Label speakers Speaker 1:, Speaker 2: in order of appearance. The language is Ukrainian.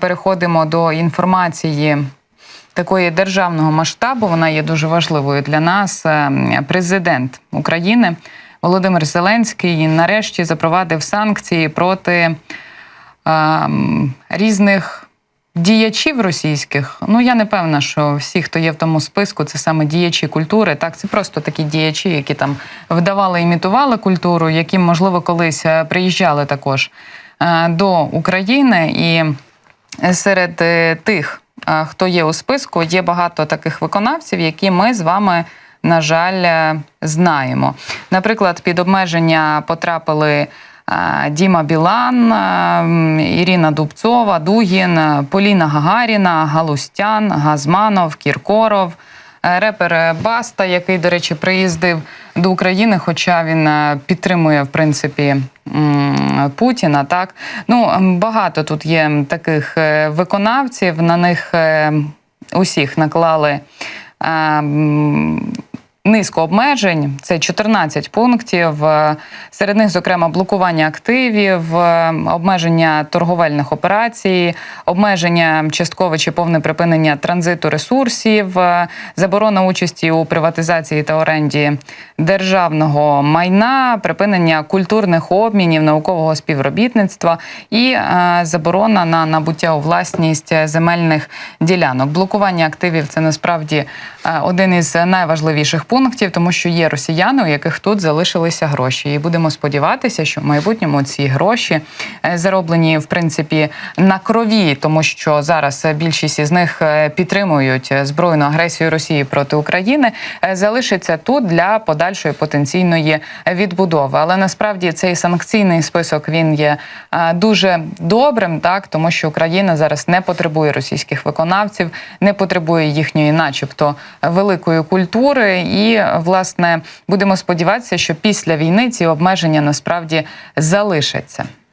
Speaker 1: Переходимо до інформації такої державного масштабу. Вона є дуже важливою для нас. Е, Президент України Володимир Зеленський нарешті запровадив санкції проти е, різних. Діячів російських, ну я не певна, що всі, хто є в тому списку, це саме діячі культури. Так, це просто такі діячі, які там вдавали, імітували культуру, які, можливо, колись е, приїжджали також е, до України. І серед е, тих, хто є у списку, є багато таких виконавців, які ми з вами. На жаль, е, знаємо. Наприклад, під обмеження потрапили е, Діма Білан, Ірина Дубцова, Дугін, Поліна Гагаріна, Галустян, Газманов, Кіркоров, репер Баста, який, до речі, приїздив до України, хоча він е, підтримує в принципі Путіна. Так ну багато тут є таких е, виконавців. На них е, усіх наклали. Низку обмежень, це 14 пунктів. Серед них, зокрема, блокування активів, обмеження торговельних операцій, обмеження часткове чи повне припинення транзиту ресурсів, заборона участі у приватизації та оренді державного майна, припинення культурних обмінів, наукового співробітництва і е, заборона на набуття у власність земельних ділянок. Блокування активів це насправді е, один із найважливіших пунктів, тому що є росіяни, у яких тут залишилися гроші, і будемо сподіватися, що в майбутньому ці гроші е, зароблені в принципі на крові, тому що зараз більшість із них е, підтримують е, збройну агресію Росії проти України, залишиться тут для подальшої потенційної відбудови. Але насправді цей санкційний список він є дуже добрим, так тому що Україна зараз не потребує російських виконавців, не потребує їхньої, начебто, великої культури. І власне будемо сподіватися, що після війни ці обмеження насправді залишаться.